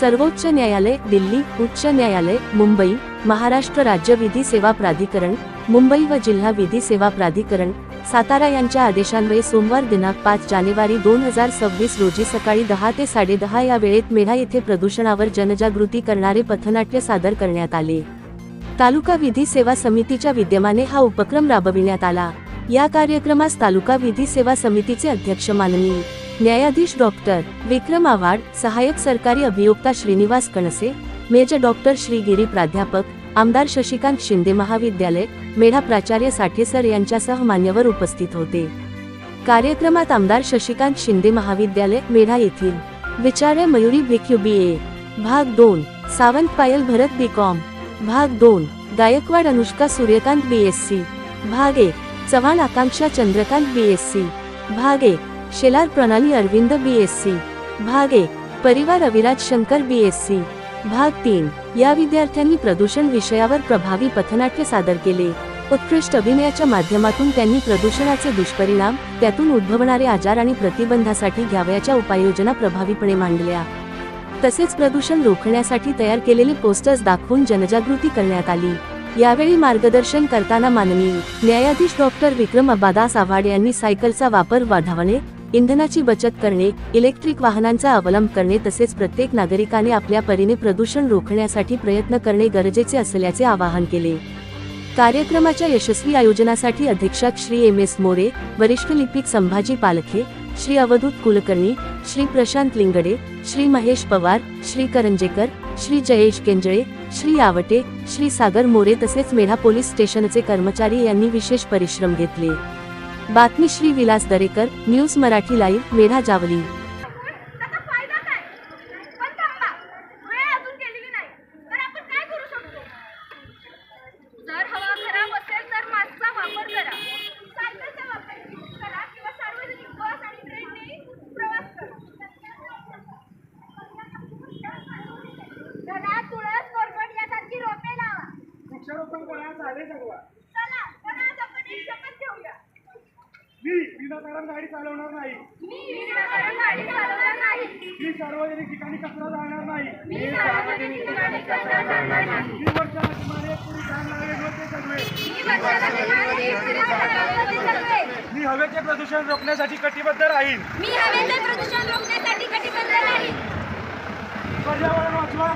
सर्वोच्च न्यायालय दिल्ली उच्च न्यायालय मुंबई महाराष्ट्र राज्य विधी सेवा प्राधिकरण मुंबई व जिल्हा विधी सेवा प्राधिकरण सातारा यांच्या आदेशान्वये सोमवार दिनांक पाच जानेवारी दोन हजार सव्वीस रोजी सकाळी दहा ते साडेदहा या वेळेत मेढा येथे प्रदूषणावर जनजागृती करणारे पथनाट्य सादर करण्यात आले. तालुका विधी सेवा समितीच्या विद्यमाने हा उपक्रम राबविण्यात आला. या कार्यक्रमास तालुका विधी सेवा समितीचे अध्यक्ष माननीय न्यायाधीश डॉक्टर विक्रम आव्हाड सहाय्यक सरकारी अभियोक्ता श्रीनिवास कणसे मेजर डॉक्टर श्रीगिरी प्राध्यापक आमदार शशिकांत शिंदे महाविद्यालय मेढा प्राचार्य साठे सर यांच्यासह मान्यवर उपस्थित होते. कार्यक्रमात आमदार शशिकांत शिंदे महाविद्यालय मेढा येथील विचार्य मयुरी भिक्यू बी ए भाग दोन सावंत पायल भरत बी कॉम भाग दोन Gaikwad Anushka Suryakant B S C भाग एक Chavan Akanksha Chandrakant B S C भाग एक शेलार प्रणाली अरविंद बी एस सी भाग एक परिवार Aviraj Shankar B S C भाग तीन या विद्यार्थ्यांनी प्रदूषण विषयावर प्रभावी पथनाट्य सादर केले. उत्कृष्ट अभिनयाच्या माध्यमातून त्यांनी प्रदूषणाचे दुष्परिणाम त्यातून उद्भवणारे आजार आणि प्रतिबंधासाठी घ्यावयाच्या उपाययोजना प्रभावीपणे मांडल्या. तसेच प्रदूषण रोखण्यासाठी तयार केलेले पोस्टर्स दाखवून जनजागृती करण्यात आली. यावेळी मार्गदर्शन करताना माननीय न्यायाधीश डॉक्टर विक्रम अबादास आव्हाड यांनी सायकलचा वापर वाढवणे इंधनाची बचत करणे इलेक्ट्रिक वाहनांचा अवलंब करणे तसेच प्रत्येक नागरिकाने आपल्या परीने प्रदूषण रोखण्यासाठी प्रयत्न करणे गरजेचे असल्याचे आवाहन केले. कार्यक्रमाच्या यशस्वी आयोजनासाठी अधीक्षक श्री एम एस मोरे वरिष्ठ लिपिक संभाजी पालखे श्री अवधूत कुलकर्णी श्री प्रशांत लिंगडे श्री महेश पवार श्री करंजेकर श्री जयेश केंजळे श्री आवटे श्री सागर मोरे तसेच मेढा पोलीस स्टेशनचे कर्मचारी यांनी विशेष परिश्रम घेतले. बातमी श्री विलास दरेकर न्यूज मराठी लाईव्ह मेढा जावली. फायदा मी विनाकारण गाडी चालवणार नाही. मी सार्वजनिक ठिकाणी कचरा जाणार नाही. मी वर्षाला सुमारे जगवेल मी हवेचे प्रदूषण रोखण्यासाठी कटिबद्ध राहीन. मी हवेचे प्रदूषण रोखण्यासाठी कटिबद्ध राहील पर्यावरण वाचवा.